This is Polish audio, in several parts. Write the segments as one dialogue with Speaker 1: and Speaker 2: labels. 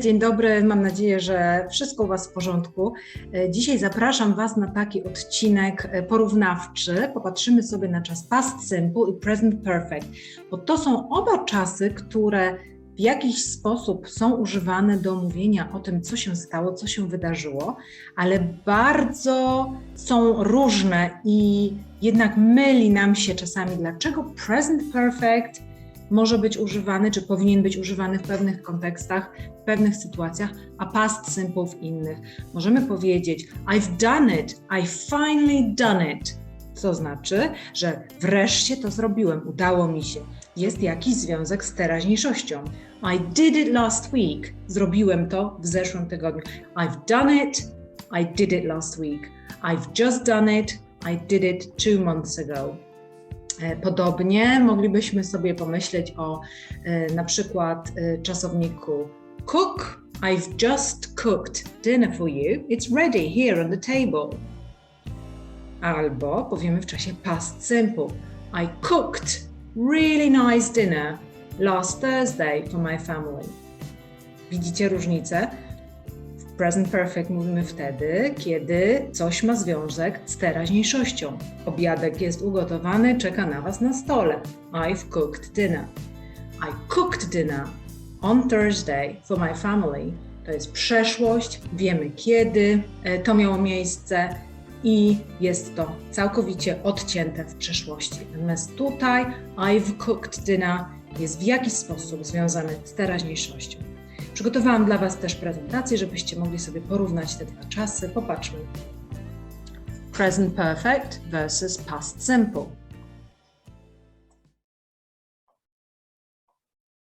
Speaker 1: Dzień dobry, mam nadzieję, że wszystko u Was w porządku. E, Dzisiaj zapraszam Was na taki odcinek e, porównawczy. Popatrzymy sobie na czas past simple i present perfect, bo to są oba czasy, które w jakiś sposób są używane do mówienia o tym, co się stało, co się wydarzyło, ale bardzo są różne i jednak myli nam się czasami, dlaczego present perfect może być używany, czy powinien być używany w pewnych kontekstach, w pewnych sytuacjach, a past simple w innych. Możemy powiedzieć I've done it, I finally done it. Co znaczy, że wreszcie to zrobiłem, udało mi się. Jest jakiś związek z teraźniejszością. I did it last week. Zrobiłem to w zeszłym tygodniu. I've done it. I did it last week. I've just done it. I did it two months ago. E, Podobnie moglibyśmy sobie pomyśleć o e, na przykład e, czasowniku cook. I've just cooked dinner for you. It's ready here on the table. Albo powiemy w czasie past simple. I cooked really nice dinner last Thursday for my family. Widzicie różnicę? Present perfect mówimy wtedy, kiedy coś ma związek z teraźniejszością. Obiadek jest ugotowany, czeka na Was na stole. I've cooked dinner. I cooked dinner on Thursday for my family. To jest przeszłość, wiemy kiedy e, to miało miejsce i jest to całkowicie odcięte w przeszłości. Natomiast tutaj I've cooked dinner jest w jakiś sposób związany z teraźniejszością. Przygotowałam dla Was też prezentację, żebyście mogli sobie porównać te dwa czasy. Popatrzmy. Present perfect versus past simple.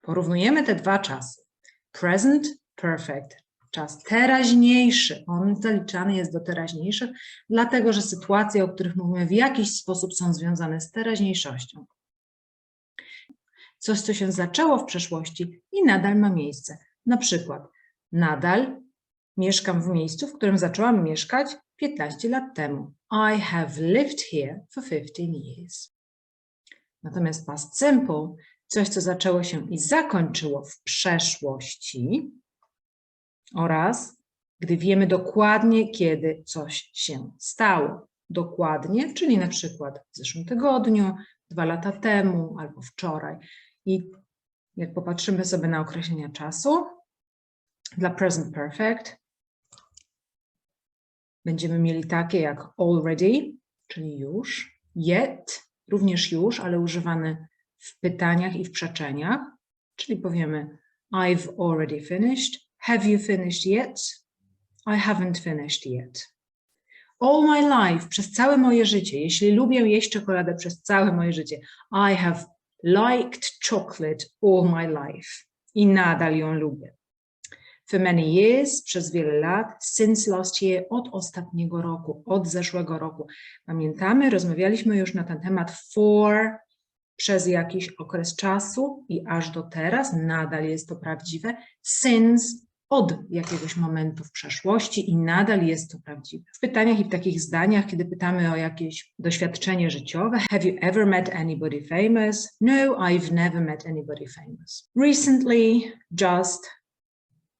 Speaker 1: Porównujemy te dwa czasy. Present perfect, czas teraźniejszy. On zaliczany jest do teraźniejszych, dlatego że sytuacje, o których mówimy, w jakiś sposób są związane z teraźniejszością. Coś, co się zaczęło w przeszłości i nadal ma miejsce. Na przykład, nadal mieszkam w miejscu, w którym zaczęłam mieszkać 15 lat temu. I have lived here for 15 years. Natomiast past simple, coś, co zaczęło się i zakończyło w przeszłości, oraz gdy wiemy dokładnie, kiedy coś się stało. Dokładnie, czyli na przykład w zeszłym tygodniu, dwa lata temu albo wczoraj. I jak popatrzymy sobie na określenia czasu, dla present perfect będziemy mieli takie jak already, czyli już, yet, również już, ale używany w pytaniach i w przeczeniach, czyli powiemy I've already finished, have you finished yet? I haven't finished yet. All my life, przez całe moje życie, jeśli lubię jeść czekoladę przez całe moje życie, I have liked chocolate all my life. I nadal ją lubię. For many years, przez wiele lat, since last year, od ostatniego roku, od zeszłego roku. Pamiętamy, rozmawialiśmy już na ten temat for przez jakiś okres czasu i aż do teraz, nadal jest to prawdziwe, since od jakiegoś momentu w przeszłości i nadal jest to prawdziwe. W pytaniach i w takich zdaniach, kiedy pytamy o jakieś doświadczenie życiowe, have you ever met anybody famous? No, I've never met anybody famous. Recently, just,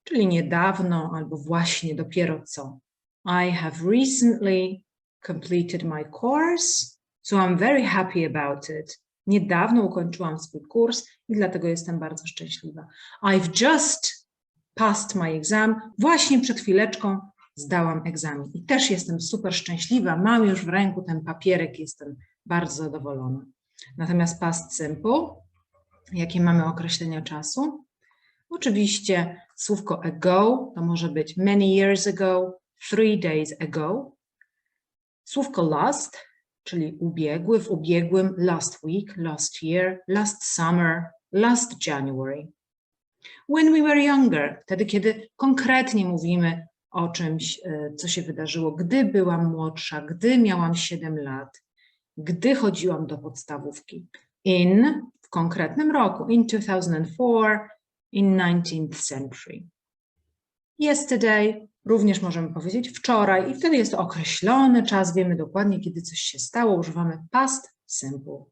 Speaker 1: czyli niedawno albo właśnie dopiero co. I have recently completed my course, so I'm very happy about it. Niedawno ukończyłam swój kurs i dlatego jestem bardzo szczęśliwa. I've just passed my exam. Właśnie przed chwileczką zdałam egzamin i też jestem super szczęśliwa. Mam już w ręku ten papierek, jestem bardzo zadowolona. Natomiast past simple, jakie mamy określenia czasu? Oczywiście słówko ago to może być many years ago, three days ago. Słówko last, czyli ubiegły, w ubiegłym last week, last year, last summer, last January. When we were younger, wtedy, kiedy konkretnie mówimy o czymś, e, co się wydarzyło, gdy byłam młodsza, gdy miałam 7 lat, gdy chodziłam do podstawówki. In, w konkretnym roku, in 2004, in 19th century. Yesterday, również możemy powiedzieć wczoraj, i wtedy jest określony czas, wiemy dokładnie, kiedy coś się stało, używamy past simple.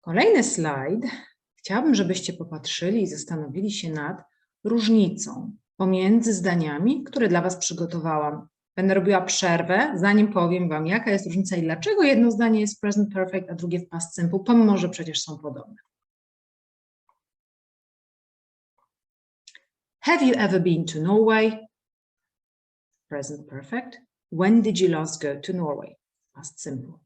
Speaker 1: Kolejny slajd Chciałabym, żebyście popatrzyli i zastanowili się nad różnicą pomiędzy zdaniami, które dla Was przygotowałam. Będę robiła przerwę, zanim powiem Wam, jaka jest różnica i dlaczego jedno zdanie jest present perfect, a drugie w past simple, pomimo że przecież są podobne. Have you ever been to Norway? Present perfect. When did you last go to Norway? Past simple.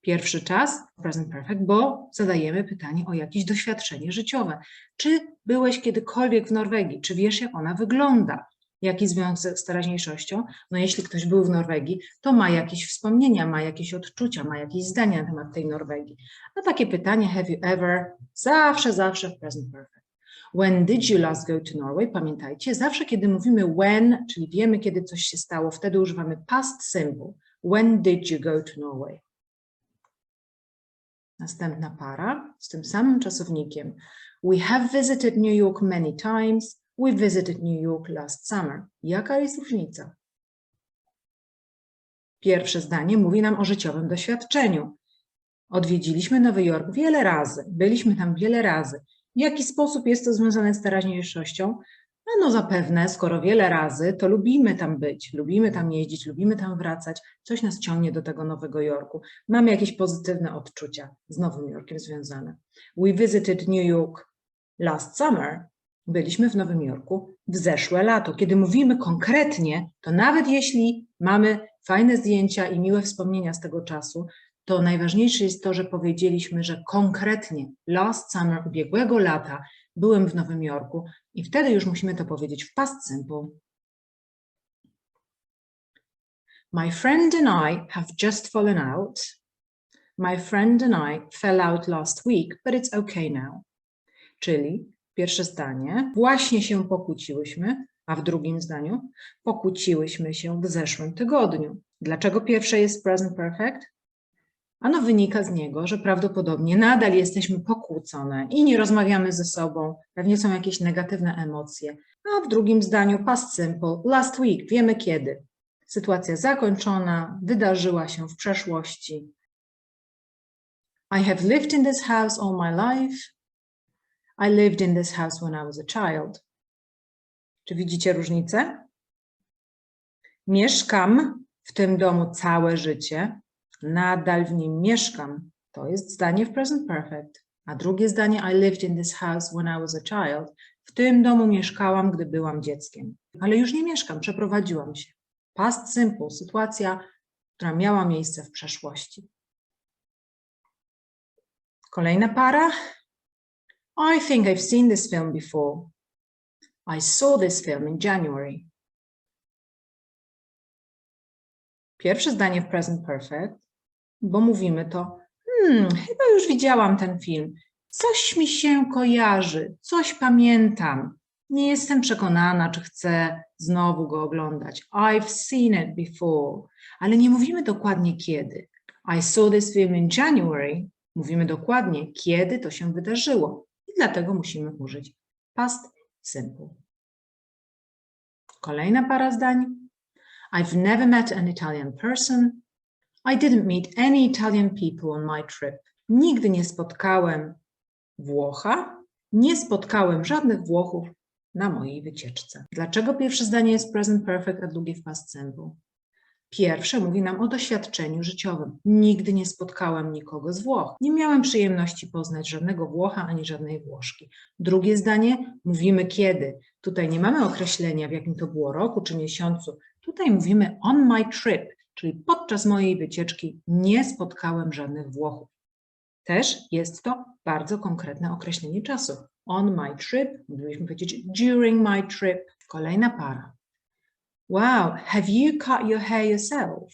Speaker 1: Pierwszy czas, present perfect, bo zadajemy pytanie o jakieś doświadczenie życiowe. Czy byłeś kiedykolwiek w Norwegii? Czy wiesz, jak ona wygląda? Jaki związek z teraźniejszością? No jeśli ktoś był w Norwegii, to ma jakieś wspomnienia, ma jakieś odczucia, ma jakieś zdania na temat tej Norwegii. A takie pytanie, have you ever? Zawsze, zawsze w present perfect. When did you last go to Norway? Pamiętajcie, zawsze kiedy mówimy when, czyli wiemy, kiedy coś się stało, wtedy używamy past simple. When did you go to Norway? Następna para z tym samym czasownikiem. We have visited New York many times. We visited New York last summer. Jaka jest różnica? Pierwsze zdanie mówi nam o życiowym doświadczeniu. Odwiedziliśmy Nowy Jork wiele razy, byliśmy tam wiele razy. W jaki sposób jest to związane z teraźniejszością? No, no zapewne, skoro wiele razy, to lubimy tam być, lubimy tam jeździć, lubimy tam wracać, coś nas ciągnie do tego Nowego Jorku. Mamy jakieś pozytywne odczucia z Nowym Jorkiem związane. We visited New York last summer. Byliśmy w Nowym Jorku w zeszłe lato. Kiedy mówimy konkretnie, to nawet jeśli mamy fajne zdjęcia i miłe wspomnienia z tego czasu, to najważniejsze jest to, że powiedzieliśmy, że konkretnie last summer ubiegłego lata byłem w Nowym Jorku i wtedy już musimy to powiedzieć w past simple. My friend and I have just fallen out. My friend and I fell out last week, but it's okay now. Czyli pierwsze zdanie, właśnie się pokłóciłyśmy, a w drugim zdaniu pokłóciłyśmy się w zeszłym tygodniu. Dlaczego pierwsze jest present perfect? Ano wynika z niego, że prawdopodobnie nadal jesteśmy pokłócone i nie rozmawiamy ze sobą, pewnie są jakieś negatywne emocje. A w drugim zdaniu past simple, last week, wiemy kiedy. Sytuacja zakończona, wydarzyła się w przeszłości. I have lived in this house all my life. I lived in this house when I was a child. Czy widzicie różnicę? Mieszkam w tym domu całe życie, nadal w nim mieszkam. To jest zdanie w present perfect. A drugie zdanie I lived in this house when I was a child. W tym domu mieszkałam, gdy byłam dzieckiem. Ale już nie mieszkam, przeprowadziłam się. Past simple, sytuacja, która miała miejsce w przeszłości. Kolejna para. I think I've seen this film before. I saw this film in January. Pierwsze zdanie w present perfect, bo mówimy to, hmm, chyba już widziałam ten film. Coś mi się kojarzy, coś pamiętam. Nie jestem przekonana, czy chcę znowu go oglądać. I've seen it before, ale nie mówimy dokładnie kiedy. I saw this film in January. Mówimy dokładnie, kiedy to się wydarzyło. I dlatego musimy użyć past simple. Kolejna para zdań. I've never met an Italian person. I didn't meet any Italian people on my trip. Nigdy nie spotkałem Włocha, nie spotkałem żadnych Włochów na mojej wycieczce. Dlaczego pierwsze zdanie jest present perfect, a drugie w past simple? Pierwsze mówi nam o doświadczeniu życiowym. Nigdy nie spotkałem nikogo z Włoch. Nie miałem przyjemności poznać żadnego Włocha ani żadnej Włoszki. Drugie zdanie mówimy kiedy. Tutaj nie mamy określenia, w jakim to było roku czy miesiącu. Tutaj mówimy on my trip, czyli podczas mojej wycieczki nie spotkałem żadnych Włochów. Też jest to bardzo konkretne określenie czasu. On my trip, moglibyśmy powiedzieć during my trip. Kolejna para. Wow, have you cut your hair yourself?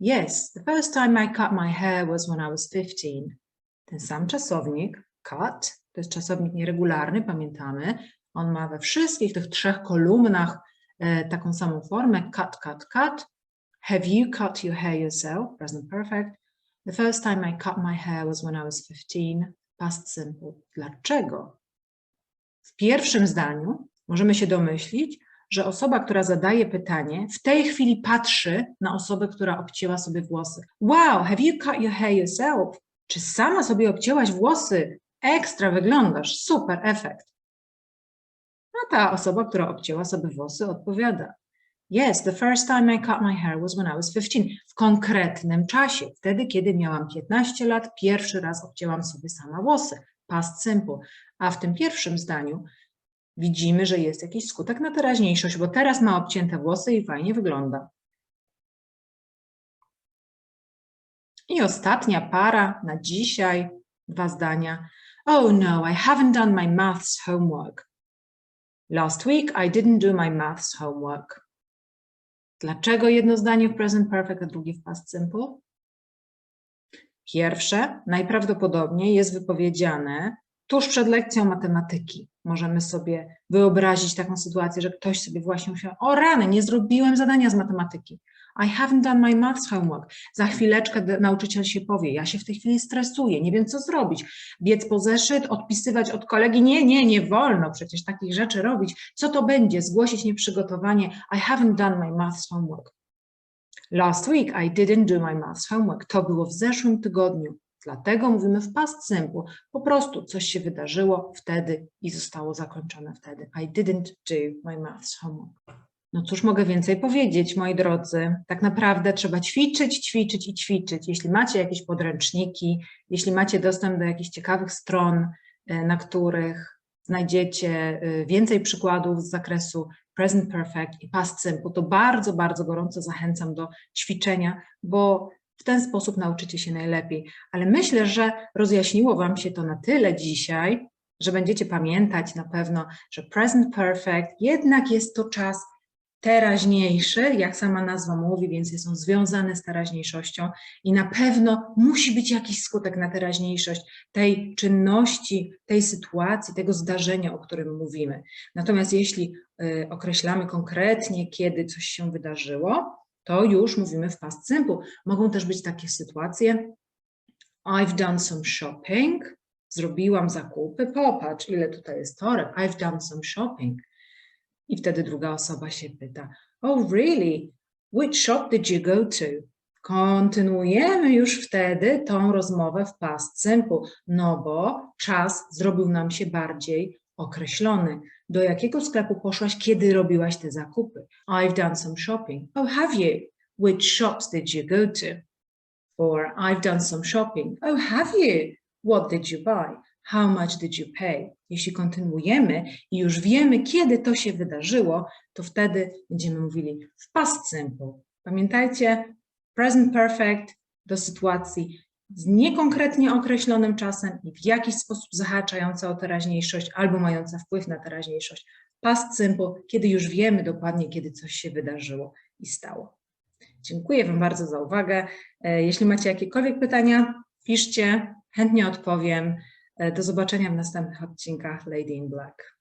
Speaker 1: Yes, the first time I cut my hair was when I was 15. Ten sam czasownik, cut, to jest czasownik nieregularny, pamiętamy. On ma we wszystkich tych trzech kolumnach e, taką samą formę, cut, cut, cut. Have you cut your hair yourself? Present perfect. The first time I cut my hair was when I was 15. Past simple. Dlaczego? W pierwszym zdaniu możemy się domyślić, że osoba, która zadaje pytanie, w tej chwili patrzy na osobę, która obcięła sobie włosy. Wow, have you cut your hair yourself? Czy sama sobie obcięłaś włosy? Ekstra wyglądasz, super efekt. A ta osoba, która obcięła sobie włosy, odpowiada. Yes, the first time I cut my hair was when I was 15. W konkretnym czasie, wtedy, kiedy miałam 15 lat, pierwszy raz obcięłam sobie sama włosy. Past simple. A w tym pierwszym zdaniu widzimy, że jest jakiś skutek na teraźniejszość, bo teraz ma obcięte włosy i fajnie wygląda. I ostatnia para na dzisiaj, dwa zdania. Oh no, I haven't done my maths homework. Last week I didn't do my maths homework. Dlaczego jedno zdanie w present perfect, a drugie w past simple? Pierwsze najprawdopodobniej jest wypowiedziane tuż przed lekcją matematyki. Możemy sobie wyobrazić taką sytuację, że ktoś sobie właśnie myślał, o rany, nie zrobiłem zadania z matematyki. I haven't done my maths homework. Za chwileczkę nauczyciel się powie, ja się w tej chwili stresuję, nie wiem co zrobić. Biec po zeszyt, odpisywać od kolegi, nie, nie, nie wolno przecież takich rzeczy robić. Co to będzie? Zgłosić nieprzygotowanie. I haven't done my maths homework. Last week I didn't do my maths homework. To było w zeszłym tygodniu. Dlatego mówimy w past simple. Po prostu coś się wydarzyło wtedy i zostało zakończone wtedy. I didn't do my maths homework. No cóż mogę więcej powiedzieć, moi drodzy. Tak naprawdę trzeba ćwiczyć, ćwiczyć i ćwiczyć. Jeśli macie jakieś podręczniki, jeśli macie dostęp do jakichś ciekawych stron, e, na których znajdziecie e, więcej przykładów z zakresu present perfect i past simple, to bardzo, bardzo gorąco zachęcam do ćwiczenia, bo w ten sposób nauczycie się najlepiej. Ale myślę, że rozjaśniło Wam się to na tyle dzisiaj, że będziecie pamiętać na pewno, że present perfect jednak jest to czas teraźniejszy, jak sama nazwa mówi, więc jest on związany z teraźniejszością i na pewno musi być jakiś skutek na teraźniejszość tej czynności, tej sytuacji, tego zdarzenia, o którym mówimy. Natomiast jeśli y, określamy konkretnie, kiedy coś się wydarzyło, to już mówimy w past simple. Mogą też być takie sytuacje, I've done some shopping, zrobiłam zakupy, popatrz, ile tutaj jest toreb, I've done some shopping. I wtedy druga osoba się pyta, oh really, which shop did you go to? Kontynuujemy już wtedy tą rozmowę w past simple, no bo czas zrobił nam się bardziej określony. Do jakiego sklepu poszłaś, kiedy robiłaś te zakupy? I've done some shopping. Oh, have you? Which shops did you go to? Or I've done some shopping. Oh, have you? What did you buy? How much did you pay? Jeśli kontynuujemy i już wiemy, kiedy to się wydarzyło, to wtedy będziemy mówili w past simple. Pamiętajcie, present perfect do sytuacji z niekonkretnie określonym czasem i w jakiś sposób zahaczająca o teraźniejszość albo mająca wpływ na teraźniejszość. Past simple, kiedy już wiemy dokładnie, kiedy coś się wydarzyło i stało. Dziękuję Wam bardzo za uwagę. E, Jeśli macie jakiekolwiek pytania, piszcie, chętnie odpowiem. E, Do zobaczenia w następnych odcinkach Lady in Black.